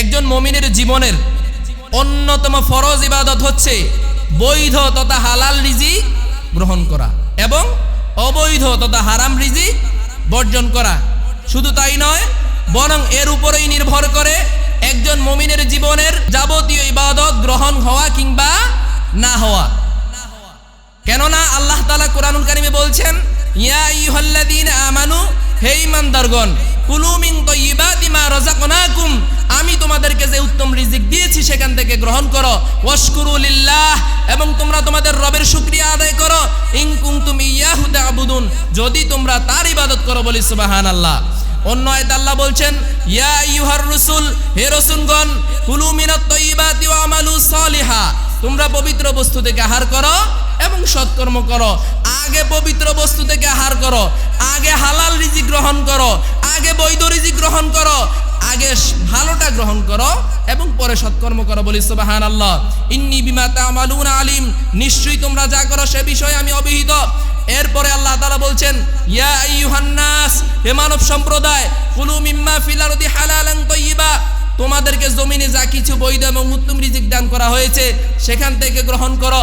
একজন মমিনের জীবনের অন্যতম ফরজ ইবাদত হচ্ছে বৈধ তথা হালাল রিজি গ্রহণ করা এবং অবৈধ তথা হারাম রিজিক বর্জন করা। শুধু তাই নয়, বরং এর উপরেই নির্ভর করে একজন মমিনের জীবনের যাবতীয় ইবাদত গ্রহণ হওয়া কিংবা না হওয়া। কেননা আল্লাহ তালা কোরআনুল কারিমে বলছেন, ইয়া ইহল্লাদিন আমানু, হে ইমানদারগণ কুলু মিন তয়্যিবাতি মা রাযাকনাকুম আমি তোমাদেরকে যে উত্তম রিজিক দিয়েছি সেখান থেকে গ্রহণ করো। ওয়াশকুরু লিল্লাহ, এবং তোমরা তোমাদের রবের শুকরিয়া আদায় করো। ইন কুনতুম ইয়াহু তা'বুদুন, যদি তোমরা তার ইবাদত করো বলি সুবহানাল্লাহ। অন্য আয়াত আল্লাহ বলছেন, ইয়া আইয়ুহার রাসূল, হে রাসূলগণ, কুলু মিনাত তয়্যিবাতি ওয়া আমালু সলিহা, তোমরা পবিত্র বস্তু থেকে আহার করো এবং সৎকর্ম করো। আগে পবিত্র বস্তু থেকে আহার করো, আগে হালাল রিজি গ্রহণ করো, আগে বৈধ রিজি গ্রহণ করো আগে ভালোটা গ্রহণ করো এবং পরে সৎকর্ম করো। বলি সুবাহান আল্লাহ ইন্নি বিমা তামালুন আলিম। নিশ্চয়ই তোমরা যা করো সে বিষয়ে আমি অভিহিত এরপরে আল্লাহ তাআলা বলছেন, ইয়া আইয়ুহান্নাস, হে মানব সম্প্রদায়, কুলু মিম্মা ফিল আরদি হালালান তাইয়্যিবা তোমাদেরকে জমিনে যা কিছু বৈধ এবং উত্তম রিজিক দান করা হয়েছে, সেখান থেকে গ্রহণ করো।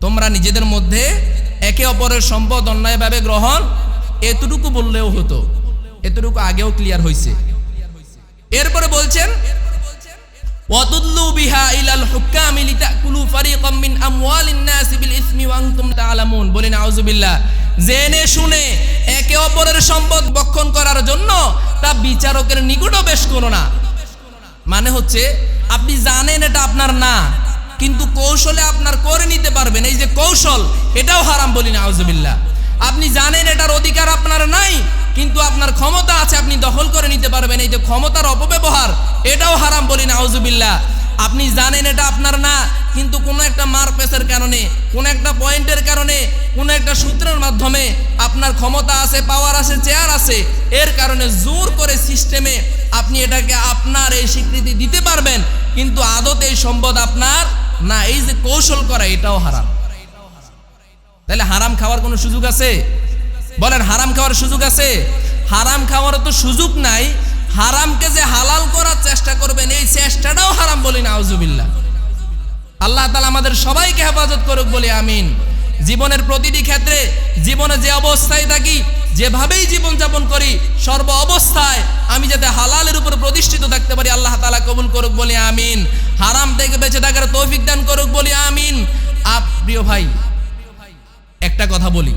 তোমরা নিজেদের মধ্যে একে অপরের সম্পদ অন্যায়ভাবে গ্রহণ এতটুকু বললেও হতো, এতটুকু আগেও ক্লিয়ার হয়েছে এরপরে বলছেন বিহা ইলাল বলেন জেনে শুনে একে অপরের সম্পদ করার জন্য তা বিচারকের মানে হচ্ছে, আপনি জানেন এটা আপনার না। কিন্তু কৌশলে আপনার করে নিতে পারবেন। এই যে কৌশল, এটাও হারাম বলি না আউজবিল্লা আপনি জানেন এটার অধিকার আপনার নাই, কিন্তু আপনার ক্ষমতা আছে, আপনি দখল করে নিতে পারবেন। এই যে ক্ষমতার অপব্যবহার, এটাও হারাম বলি না আউজবিল্লা আপনি জানেন এটা আপনার না, কিন্তু কোনো একটা মার পেসের কারণে, কোনো একটা পয়েন্টের কারণে, কোনো একটা সূত্রের মাধ্যমে আপনার ক্ষমতা আছে পাওয়ার আছে চেয়ার আছে, এর কারণে জোর করে সিস্টেমে আপনি এটাকে আপনার এই স্বীকৃতি দিতে পারবেন, কিন্তু আদতে এই সম্পদ আপনার না, এই যে কৌশল করা, এটাও হারাম। তাহলে হারাম খাওয়ার কোনো সুযোগ আছে? বলেন, হারাম খাওয়ার সুযোগ আছে? হারাম খাওয়ার তো সুযোগ নাই। হারামকে যে হালাল করার চেষ্টা করবেন, এই চেষ্টাটাও হারাম বলি না আউজুবিল্লাহ আল্লাহ তালা আমাদের সবাইকে হেফাজত করুক বলে, আমিন। জীবনের প্রতিটি ক্ষেত্রে, জীবনে যে অবস্থায় থাকি যেভাবেই জীবন যাপন করি, সর্ব অবস্থায় আমি যাতে হালালের উপর প্রতিষ্ঠিত থাকতে পারি, আল্লাহ তালা কবুল করুক বলে আমিন। হারাম থেকে বেঁচে থাকার তৌফিক দান করুক বলে আমিন। আপ, প্রিয় ভাই, একটা কথা বলি।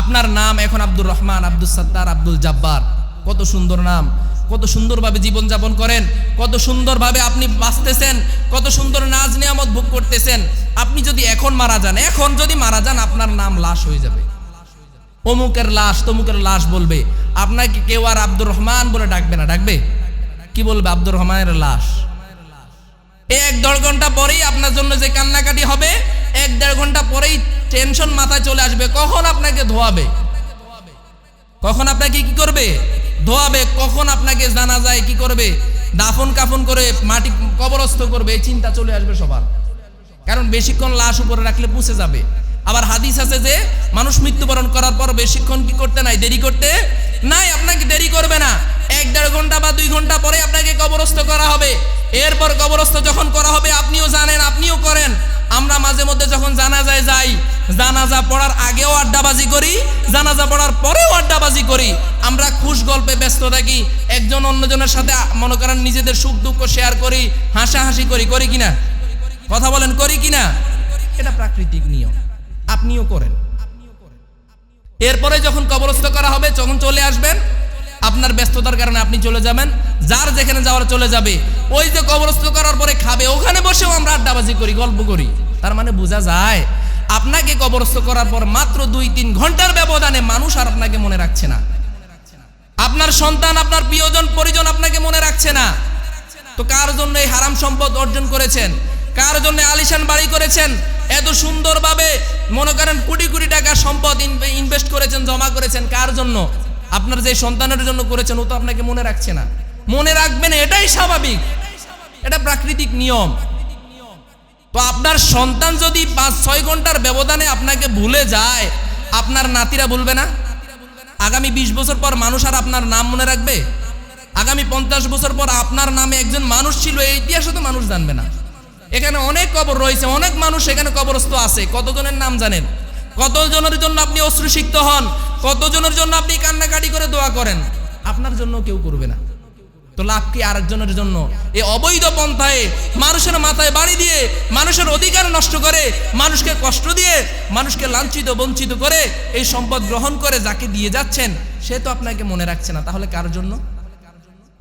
আপনার নাম এখন আব্দুর রহমান আব্দুল সত্তার, আব্দুল জাব্বার। কত সুন্দর নাম, কত সুন্দরভাবে জীবন যাপন করেন, কত সুন্দরভাবে আপনি বাঁচতেছেন, কত সুন্দর নাজ নিয়ামত ভোগ করতেছেন। আপনি যদি এখন মারা যান, এখন যদি মারা যান, আপনার নাম লাশ হয়ে যাবে। অমুকের লাশ, তমুকের লাশ বলবে। আপনাকে কেউ আর আব্দুর রহমান বলে ডাকবে না, ডাকবে? কি বলবে আব্দুর রহমানের লাশ? এক দেড় ঘণ্টা পরেই আপনার জন্য যে কান্নাকাটি হবে, এক দেড় ঘণ্টা পরেই টেনশন মাথায় চলে আসবে। কখন আপনাকে ধোয়াবে? কখন আপনাকে কি করবে? ধোয়াবে, কখন আপনাকে জানা যায় কি করবে? দাফন কাফন করে মাটি কবরস্থ করবে, এই চিন্তা চলে আসবে সবার। কারণ বেশিক্ষণ লাশ উপরে রাখলে পুষে যাবে। আবার হাদিস আছে যে, মানুষ মৃত্যুবরণ করার পর বেশিক্ষণ কি করতে নাই? দেরি করতে নাই? আপনাকে দেরি করবে না। এক দেড় ঘণ্টা বা দুই ঘণ্টা পরে আপনাকে কবরস্থ করা হবে। এরপর কবরস্থ যখন করা হবে, আপনিও জানেন, আপনিও করেন। আমরা মাঝে মধ্যে যখন জানাজায় যাই, জানাজা পড়ার আগেও আড্ডাবাজি করি, জানাজা পড়ার পরেও আড্ডাবাজি করি। আমরা খুশ গল্পে ব্যস্ত থাকি, একজন অন্যজনের সাথে মনে করেন নিজেদের সুখ দুঃখ শেয়ার করি, হাসাহাসি করি করি কিনা? কথা বলেন, করি কিনা? এটা প্রাকৃতিক নিয়ম। আপনিও করেন। এরপরে যখন কবরস্থ করা হবে, যখন চলে আসবেন, আপনার ব্যস্ততার কারণে আপনি চলে যাবেন। যার যেখানে যাওয়ার চলে যাবে, ওই যে কবরস্থ করার পরে খাবে, ওখানে বসেও আমরা আড্ডাবাজি করি, গল্প করি। তার মানে বোঝা যায়, আপনাকে কবরস্থ করার পর মাত্র দুই তিন ঘণ্টার ব্যবধানে মানুষ আর আপনাকে মনে রাখছে না। আপনার সন্তান, আপনার প্রিয়জন, পরিজন আপনাকে মনে রাখছে না। তো কার জন্য এই হারাম সম্পদ অর্জন করেছেন? কার জন্য আলিশান বাড়ি করেছেন? এত সুন্দরভাবে, মনে করেন কোটি কোটি টাকা সম্পদ ইনভেস্ট করেছেন, জমা করেছেন, কার জন্য? আপনার যে সন্তানের জন্য করেছেন, ও তো আপনাকে মনে রাখছে না। মনে রাখবেন, এটাই স্বাভাবিক। এটা প্রাকৃতিক নিয়ম। তো আপনার সন্তান যদি পাঁচ, ছয় ঘণ্টার ব্যবধানে আপনাকে ভুলে যায়, আপনার নাতিরা ভুলবে না? আগামী বিশ বছর পর মানুষ আর আপনার নাম মনে রাখবে? আগামী পঞ্চাশ বছর পর আপনার নামে একজন মানুষ ছিল, এই ইতিহাসে তো মানুষ জানবে না। এখানে অনেক কবর রয়েছে, অনেক মানুষ এখানে কবরস্থ আছে। কতজনের নাম জানেন? কতজনের জন্য আপনি অশ্রুসিক্ত হন? কতজনের জন্য আপনি কান্নাকাটি করে দোয়া করেন? আপনার জন্য কেউ করবে না। তো লাভ কি আরেকজনের জন্য? এই অবৈধ পন্থায় মানুষের মাথায় বাড়ি দিয়ে মানুষের অধিকার নষ্ট করে, মানুষকে কষ্ট দিয়ে, মানুষকে লাঞ্ছিত, বঞ্চিত করে এই সম্পদ গ্রহণ করে যাকে দিয়ে যাচ্ছেন, সে তো আপনাকে মনে রাখছে না। তাহলে কার জন্য?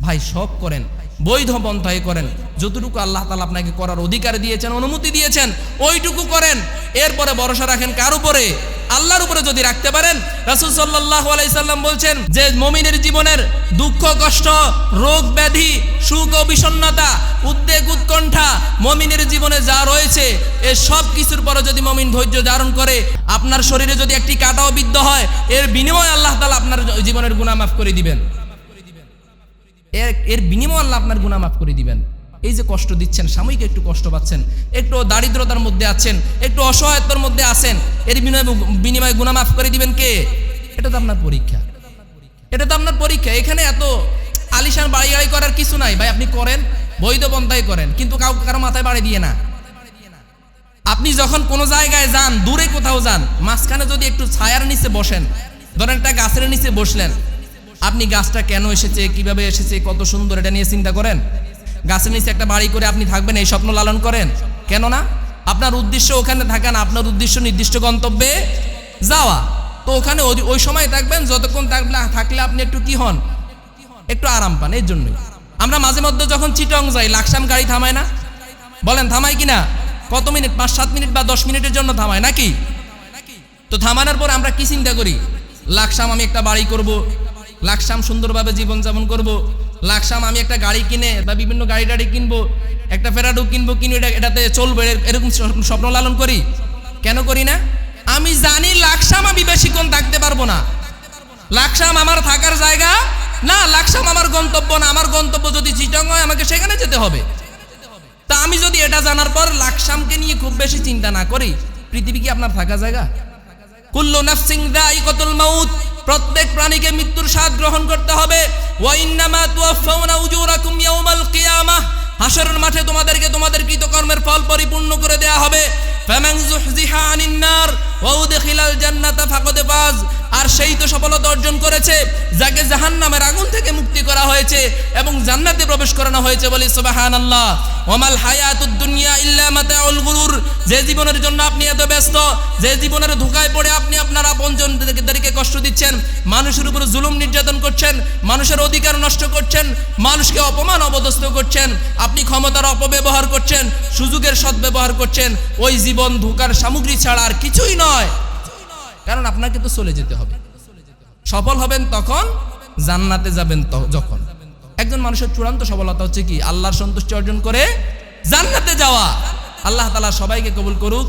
ভাই, সব করেন। বৈধ পন্থায় করেন। যতটুকু আল্লাহ তালা আপনাকে করার অধিকার দিয়েছেন, অনুমতি দিয়েছেন, ওইটুকু করেন। এরপরে ভরসা রাখেন কার উপরে? আল্লাহর উপরে যদি রাখতে পারেন, রাসুল সাল্লাহ আলাইসাল্লাম বলছেন যে, মমিনের জীবনের দুঃখ, কষ্ট, রোগ, ব্যাধি, সুখ ও উদ্বেগ, উৎকণ্ঠা, মমিনের জীবনে যা রয়েছে, এ সব কিছুর পরে যদি মমিন ধৈর্য ধারণ করে, আপনার শরীরে যদি একটি কাটাও বিদ্ধ হয়, এর বিনিময়ে আল্লাহ তালা আপনার জীবনের গুণা মাফ করে দিবেন। এর এর বিনিময় আল্লাহ আপনার গুণা মাফ করে দিবেন। এই যে কষ্ট দিচ্ছেন, সাময়িক একটু কষ্ট পাচ্ছেন, একটু দারিদ্রতার মধ্যে আছেন, একটু অসহায়তার মধ্যে আছেন, এর বিনিময় বিনিময়ে গুনাহ মাফ করে দিবেন কে? এটা তো আপনার পরীক্ষা। এটা তো আপনার পরীক্ষা। এখানে এত আলিশান বাড়ি গাড়ি করার কিছু নাই। ভাই, আপনি করেন, বৈধ পন্থায় করেন, কিন্তু কাউকে কারও মাথায় বাড়ি দিয়ে না। আপনি যখন কোনো জায়গায় যান, দূরে কোথাও যান, মাঝখানে যদি একটু ছায়ার নিচে বসেন, ধরেন একটা গাছের নিচে বসলেন আপনি গাছটা কেন এসেছে, কীভাবে এসেছে, কত সুন্দর, এটা নিয়ে চিন্তা করেন? গাছের নিচে একটা বাড়ি করে আপনি থাকবেন, এই স্বপ্ন লালন করেন। কেন না? আপনার উদ্দেশ্য ওখানে থাকেন আপনার উদ্দেশ্য নির্দিষ্ট গন্তব্যে যাওয়া। তো ওখানে ওই- সময় থাকবেন, যতক্ষণ থাকলে থাকলে আপনি একটু কি হন? একটু আরাম পান এর জন্যই। আমরা মাঝে মধ্যে যখন চিটং যাই, লাকসাম গাড়ি থামায় না? বলেন থামাই কিনা? কত মিনিট, পাঁচ, সাত মিনিট বা দশ মিনিটের জন্য থামায় নাকি? তো থামানোর পর আমরা কি চিন্তা করি? লাকসাম, আমি একটা বাড়ি করব লাকসাম সুন্দরভাবে জীবনযাপন করব। লাকসাম আমি একটা গাড়ি কিনে বা বিভিন্ন গাড়ি টাড়ি কিনবো, একটা ফেরাডো কিনবো, কিনে এটা এটাতে চলবে এরকম স্বপ্ন- লালন করি। কেন করি না? আমি জানি লাকসাম আমি বেশিক্ষণ থাকতে পারব না। লাকসাম আমার থাকার জায়গা? না, লাকসাম আমার গন্তব্য না। আমার গন্তব্য যদি চিটং হয়, আমাকে সেখানে যেতে হবে। তা আমি যদি এটা জানার পর লাকসামকে নিয়ে খুব বেশি চিন্তা না করি, পৃথিবী কি আপনার থাকা জায়গা? কুল্লু নাফসিং দাইকাতুল মাউত। প্রত্যেক প্রাণীকে মৃত্যুর স্বাদ গ্রহণ করতে হবে। ওয়াইন্নামা হাসরের মাঠে তোমাদেরকে তোমাদের কৃতকর্মের ফল পরিপূর্ণ করে দেয়া হবে। ওয়া জান্নাতা ফাকাদ আর সেই তো সফলতা অর্জন করেছে, যাকে জাহান্নামের আগুন থেকে মুক্তি করা হয়েছে এবং জান্নাতে প্রবেশ করানো হয়েছে বলি সুবহানাল্লাহ। ওয়ামাল হায়াতুদ দুনিয়া ইল্লা মাতাউল গুরুর। যে জীবনের জন্য আপনি এত ব্যস্ত, যে জীবনের ধোকায় পড়ে আপনি আপনার আপনজনদেরকে কষ্ট দিচ্ছেন, মানুষের উপর জুলুম নির্যাতন করছেন, মানুষের অধিকার নষ্ট করছেন, মানুষকে অপমান অবদস্থ করছেন, আপনি ক্ষমতার অপব্যবহার করছেন, সুযোগের সদ্ব্যবহার করছেন, ওই জীবন ধোকার সামগ্রী ছাড়া আর কিছুই নয়। কারণ আপনাকে তো চলে যেতে হবে। সফল হবেন তখন, জান্নাতে যাবেন যখন। একজন মানুষের চূড়ান্ত সফলতা হচ্ছে কি? আল্লাহর সন্তুষ্টি অর্জন করে জান্নাতে যাওয়া। আল্লাহ তালা সবাইকে কবুল করুক।